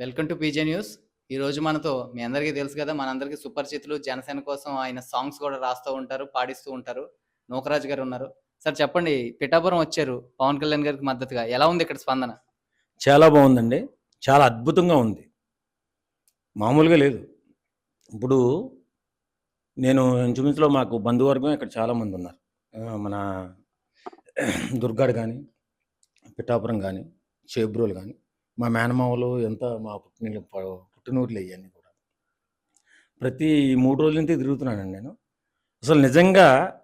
Welcome to PJ news. ఈ రోజు మనతో మీ అందరికీ తెలుసు కదా మనందరికీ సుపరిచితులు జనసేన కోసం ఆయన సాంగ్స్ కూడా రాస్తూ ఉంటారు పాడిస్తూ ఉంటారు. నూకరాజు గారు ఉన్నారు. సార్ చెప్పండి పిఠాపురం వచ్చారు పవన్ కళ్యాణ్ గారికి మద్దతుగా. ఎలా ఉంది ఇక్కడ స్పందన? చాలా బాగుందండి. చాలా అద్భుతంగా ఉంది. మామూలుగా లేదు. ఇప్పుడు నేను ఇంచుమించులో మాకు బంధువర్గం ఇక్కడ చాలామంది ఉన్నారు. మన దుర్గాడు కానీ పిఠాపురం కానీ చేబ్రోలు కానీ మా మేనమామలు ఎంత మా పుట్టిన పుట్టినూరులు అవన్నీ కూడా. ప్రతి మూడు రోజుల నుంచి తిరుగుతున్నానండి నేను. అసలు నిజంగా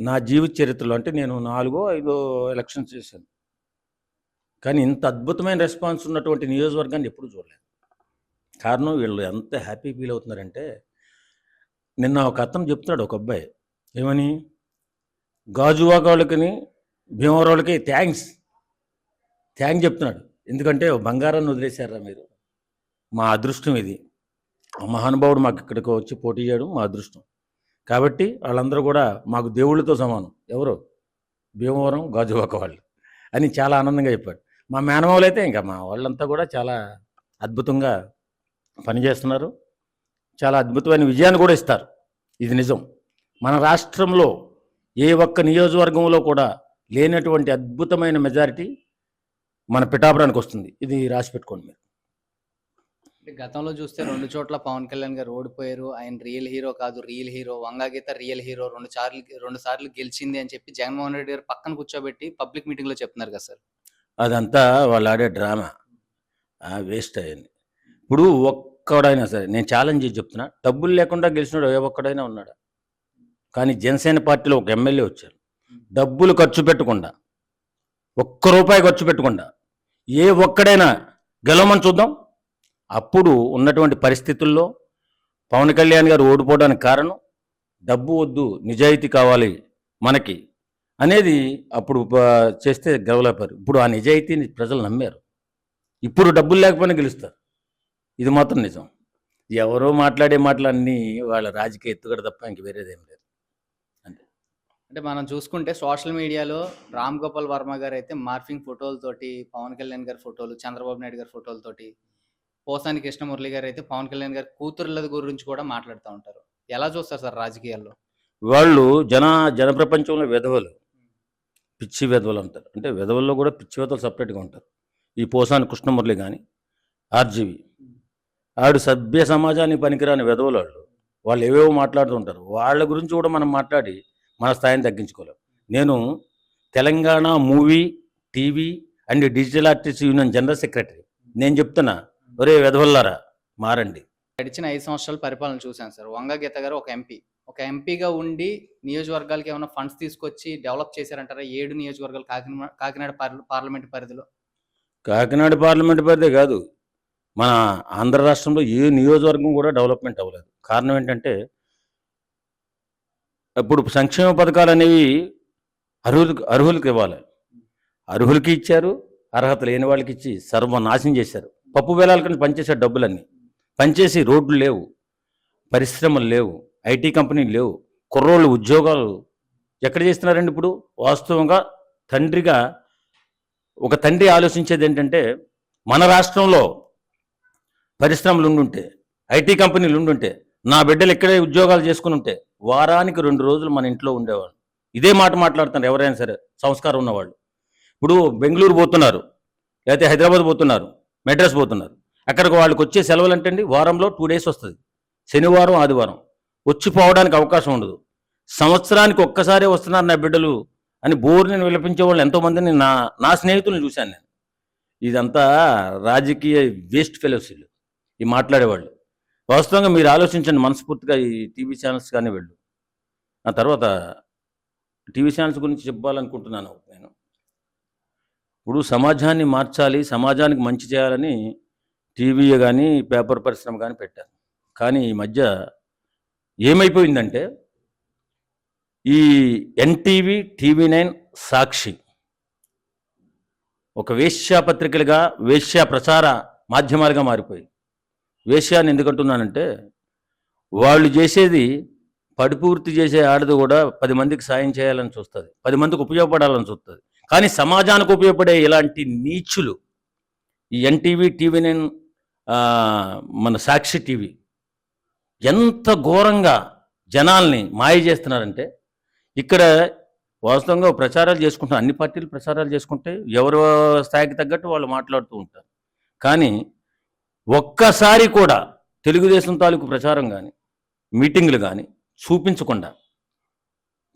నా జీవిత చరిత్రలో అంటే నేను నాలుగో ఐదో ఎలక్షన్స్ చేశాను. కానీ ఇంత అద్భుతమైన రెస్పాన్స్ ఉన్నటువంటి నియోజకవర్గాన్ని ఎప్పుడు చూడలేదు. కారణం వీళ్ళు ఎంత హ్యాపీ ఫీల్ అవుతున్నారంటే నిన్న ఒక అతను చెప్తున్నాడు ఒక అబ్బాయి. ఏమని? గాజువాక వాళ్ళకి భీమవరం వాళ్ళకి థ్యాంక్స్ థ్యాంక్స్ చెప్తున్నాడు. ఎందుకంటే బంగారాన్ని వదిలేశారా మీరు? మా అదృష్టం ఇది. మహానుభావుడు మాకు ఇక్కడికి వచ్చి పోటీ చేయడం మా అదృష్టం. కాబట్టి వాళ్ళందరూ కూడా మాకు దేవుళ్ళతో సమానం. ఎవరు? భీమవరం గాజువాక వాళ్ళు అని చాలా ఆనందంగా చెప్పాడు మా మేనమావులు అయితే ఇంకా మా వాళ్ళంతా కూడా చాలా అద్భుతంగా పనిచేస్తున్నారు. చాలా అద్భుతమైన విజయాన్ని కూడా ఇస్తారు. ఇది నిజం. మన రాష్ట్రంలో ఏ ఒక్క నియోజకవర్గంలో కూడా లేనటువంటి అద్భుతమైన మెజారిటీ మన పిఠాపురానికి వస్తుంది. ఇది రాసి పెట్టుకోండి మీరు. గతంలో చూస్తే రెండు చోట్ల పవన్ కళ్యాణ్ గారు ఓడిపోయారు. ఆయన రియల్ హీరో కాదు real hero. Vanga Geetha real hero. రెండు సార్లు రెండు సార్లు గెలిచింది అని చెప్పి జగన్మోహన్ రెడ్డి గారు పక్కన కూర్చోబెట్టి పబ్లిక్ మీటింగ్లో చెప్తున్నారు కదా సార్. అదంతా వాళ్ళు ఆడే డ్రామా. వేస్ట్ అయ్యింది ఇప్పుడు ఒక్కడైనా సరే నేను ఛాలెంజ్ చేసి చెప్తున్నా డబ్బులు లేకుండా గెలిచినాడు ఏ ఒక్కడైనా ఉన్నాడా? కానీ జనసేన పార్టీలో ఒక ఎమ్మెల్యే వచ్చారు డబ్బులు ఖర్చు పెట్టకుండా ఒక్క రూపాయి ఖర్చు పెట్టకుండా ఏ ఒక్కడైనా గెలవమని చూద్దాం. అప్పుడు ఉన్నటువంటి పరిస్థితుల్లో పవన్ కళ్యాణ్ గారు ఓడిపోవడానికి కారణం డబ్బు వద్దు నిజాయితీ కావాలి మనకి అనేది అప్పుడు చేస్తే గెలవలేపారు ఇప్పుడు ఆ నిజాయితీని ప్రజలు నమ్మారు. ఇప్పుడు డబ్బులు లేకపోయినా గెలుస్తారు. ఇది మాత్రం నిజం. ఎవరో మాట్లాడే మాటలన్నీ వాళ్ళ రాజకీయ ఎత్తుగడ తప్ప ఇంక వేరేదేం లేదు. అంటే మనం చూసుకుంటే సోషల్ మీడియాలో రామ్ గోపాల్ వర్మ గారు అయితే మార్ఫింగ్ ఫోటోలతోటి పవన్ కళ్యాణ్ గారి ఫోటోలు చంద్రబాబు నాయుడు గారి ఫోటోలతోటి పోసాని కృష్ణమురళి గారు అయితే పవన్ కళ్యాణ్ గారి కూతుర్ల గురించి కూడా మాట్లాడుతూ ఉంటారు. ఎలా చూస్తారు సార్ రాజకీయాల్లో? వాళ్ళు జన జన ప్రపంచంలో విధవలు. పిచ్చి విధవలు అంటారు. అంటే విధవల్లో కూడా పిచ్చి విధవలు సపరేట్గా ఉంటారు. ఈ పోసాని కృష్ణమురళి కానీ ఆర్జీవి. ఆవిడ సభ్య సమాజానికి పనికిరాని విధవలు వాళ్ళు. వాళ్ళు ఏవేవో మాట్లాడుతుంటారు వాళ్ళ గురించి కూడా మనం మాట్లాడి మన స్థాయిని తగ్గించుకోలేం. నేను Telangana movie TV and digital artist union general secretary. నేను చెప్తున్నా ఒరే విధవల్లారా మారండి. గడిచిన ఐదు సంవత్సరాల పరిపాలన చూశాను సార్. వంగ గీత గారు ఒక ఎంపీ. ఒక ఎంపీగా ఉండి నియోజకవర్గాలకి ఏమైనా ఫండ్స్ తీసుకొచ్చి డెవలప్ చేశారంటారా ఏడు నియోజకవర్గాలు? కాకినాడ కాకినాడ పార్ల- పార్లమెంట్ పరిధిలో. కాకినాడ పార్లమెంట్ పరిధే కాదు. మన ఆంధ్ర రాష్ట్రంలో ఏ నియోజకవర్గం కూడా డెవలప్మెంట్ అవ్వలేదు. కారణం ఏంటంటే ఇప్పుడు సంక్షేమ పథకాలు అనేవి అర్హులకు అర్హులకు ఇవ్వాలి. అర్హులకి ఇచ్చారు అర్హత లేని వాళ్ళకి ఇచ్చి సర్వనాశనం చేశారు. పప్పు వేలాల కింద పనిచేసే డబ్బులన్నీ పనిచేసి రోడ్లు లేవు పరిశ్రమలు లేవు ఐటీ కంపెనీలు లేవు కుర్రోళ్ళు ఉద్యోగాలు ఎక్కడ చేస్తున్నారండి ఇప్పుడు? వాస్తవంగా తండ్రిగా ఒక తండ్రి ఆలోచించేది ఏంటంటే మన రాష్ట్రంలో పరిశ్రమలు ఉండుంటే ఐటీ కంపెనీలు ఉండుంటే నా బిడ్డలు ఇక్కడే ఉద్యోగాలు చేసుకుని ఉంటే వారానికి రెండు రోజులు మన ఇంట్లో ఉండేవాళ్ళు. ఇదే మాట మాట్లాడుతున్నారు ఎవరైనా సరే సంస్కారం ఉన్నవాళ్ళు. ఇప్పుడు బెంగళూరు పోతున్నారు లేకపోతే హైదరాబాద్ పోతున్నారు మెడ్రాస్ పోతున్నారు. అక్కడికి వాళ్ళకి వచ్చే సెలవులు అంటే అండి వారంలో టూ డేస్ వస్తుంది. శనివారం ఆదివారం. వచ్చి పోవడానికి అవకాశం ఉండదు. సంవత్సరానికి ఒక్కసారే వస్తున్నారు నా బిడ్డలు అని బోర్ని విలపించే వాళ్ళు ఎంతోమందిని నా నా స్నేహితులను చూశాను నేను. ఇదంతా రాజకీయ వేస్ట్ ఫెలోస్ ఈ మాట్లాడేవాళ్ళు. వాస్తవంగా మీరు ఆలోచించండి మనస్ఫూర్తిగా ఈ టీవీ ఛానల్స్ కానీ వెళ్ళు. ఆ తర్వాత టీవీ ఛానల్స్ గురించి చెప్పాలనుకుంటున్నాను నేను. ఇప్పుడు సమాజాన్ని మార్చాలి సమాజానికి మంచి చేయాలని టీవీ కానీ పేపర్ పరిశ్రమ కానీ పెట్టారు. కానీ ఈ మధ్య ఏమైపోయిందంటే ఈ ఎన్టీవీ టీవీ నైన్ సాక్షి ఒక వేశ్యా పత్రికలుగా వేశ్యా ప్రచార మాధ్యమాలుగా మారిపోయి వేశ్యాన్ని ఎందుకంటున్నానంటే వాళ్ళు చేసేది పడిపూర్తి చేసే ఆడది కూడా పది మందికి సాయం చేయాలని చూస్తుంది. పది మందికి ఉపయోగపడాలని చూస్తుంది. కానీ సమాజానికి ఉపయోగపడే ఇలాంటి నీచులు ఈ ఎన్టీవీ టీవీ నైన్ మన సాక్షి టీవీ ఎంత ఘోరంగా జనాల్ని మాయ చేస్తున్నారంటే ఇక్కడ వాస్తవంగా ప్రచారాలు చేసుకుంటారు అన్ని పార్టీలు ప్రచారాలు చేసుకుంటే ఎవరి స్థాయికి తగ్గట్టు వాళ్ళు మాట్లాడుతూ ఉంటారు. కానీ ఒక్కసారి కూడా తెలుగుదేశం తాలూకు ప్రచారం కానీ మీటింగ్లు కానీ చూపించకుండా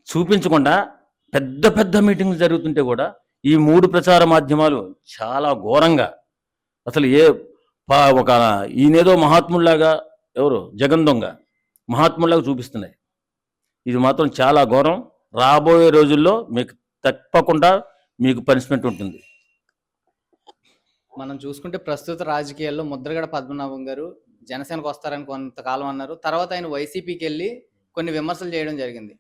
చూపించకుండా పెద్ద పెద్ద మీటింగ్లు జరుగుతుంటే కూడా ఈ మూడు ప్రచార మాధ్యమాలు చాలా ఘోరంగా అసలు ఏ పా- ఒక ఈయనేదో మహాత్ముల్లాగా ఎవరు? జగన్ దొంగ మహాత్ముల్లాగా చూపిస్తున్నాయి. ఇది మాత్రం చాలా ఘోరం. రాబోయే రోజుల్లో మీకు తప్పకుండా మీకు పనిష్మెంట్ ఉంటుంది. మనం చూసుకుంటే ప్రస్తుత రాజకీయాల్లో ముద్రగడ పద్మనాభం గారు జనసేనకు వస్తారని కొంతకాలం అన్నారు. తర్వాత ఆయన వైసీపీకి వెళ్ళి కొన్ని విమర్శలు చేయడం జరిగింది.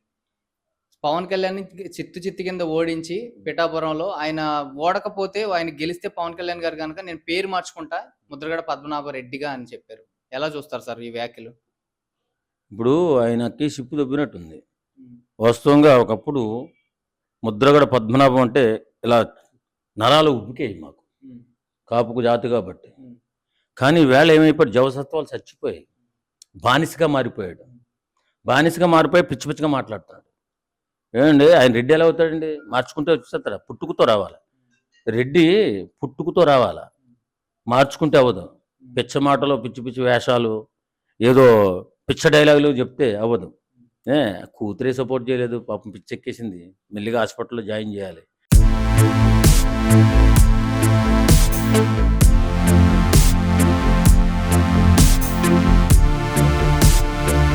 పవన్ కళ్యాణ్ చిత్తు చిత్తు కింద ఓడించి పిఠాపురంలో ఆయన ఓడకపోతే ఆయన గెలిస్తే పవన్ కళ్యాణ్ గారు కనుక నేను పేరు మార్చుకుంటా ముద్రగడ పద్మనాభ రెడ్డిగా అని చెప్పారు. ఎలా చూస్తారు సార్ ఈ వ్యాఖ్యలు? ఇప్పుడు ఆయనకి సిప్పు దొబ్బినట్టుంది. వాస్తవంగా ఒకప్పుడు ముద్రగడ పద్మనాభం అంటే ఇలా నరాలు ఉబ్బికాయి మాకు. కాపుకు జాతి కాబట్టి. కానీ వేళ ఏమైపోయాడు? జవసత్వాలు చచ్చిపోయాయి. బానిసగా మారిపోయాడు. బానిసగా మారిపోయి పిచ్చి పిచ్చిగా మాట్లాడుతున్నాడు ఏమండి? ఆయన రెడ్డి ఎలా అవుతాడండి? మార్చుకుంటే వచ్చేస్తాడా? పుట్టుకుతో రావాలి? రెడ్డి పుట్టుకుతో రావాలా? మార్చుకుంటే అవ్వదు. పిచ్చ మాటలు పిచ్చి పిచ్చి వేషాలు ఏదో పిచ్చ డైలాగులు చెప్తే అవ్వదు. కూతురే సపోర్ట్ చేయలేదు. పాపం పిచ్చెక్కేసింది. మెల్లిగా హాస్పిటల్లో జాయిన్ చేయాలి.